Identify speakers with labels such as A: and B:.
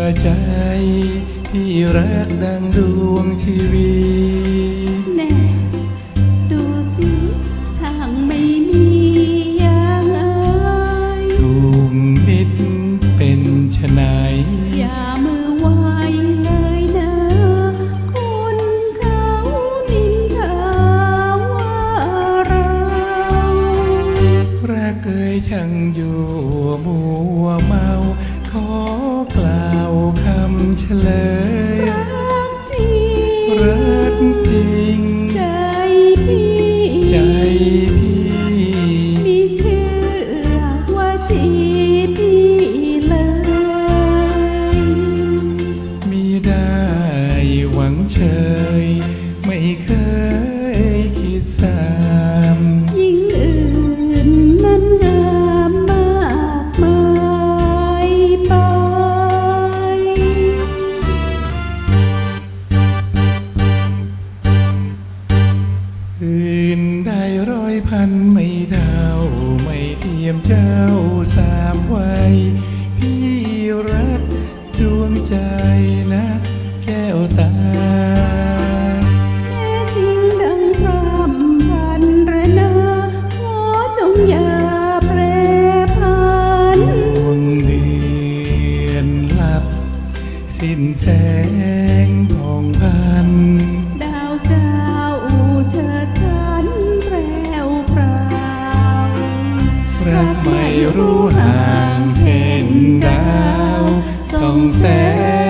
A: อใจ ที่รักดังดวงชีวี
B: แน่ดูสิช่างไม่มีอย่างเอ่ยถ
A: ูกนิดเป็นชนายอย่
B: ามือไวเลยนะคนเขานินทาว่าเรา
A: รกเอ่ยช่างอยู่ ลย ยมเจ้าสามวัยพี่รักดวงใจนะ แก้วตา
B: แท้จริงดังพรำพันระนาขอจงอย่าแปรผันด
A: วงเดือนลับสิ้นแสง
B: รักไม่รู้ห่างเช่นดาวส่องแสง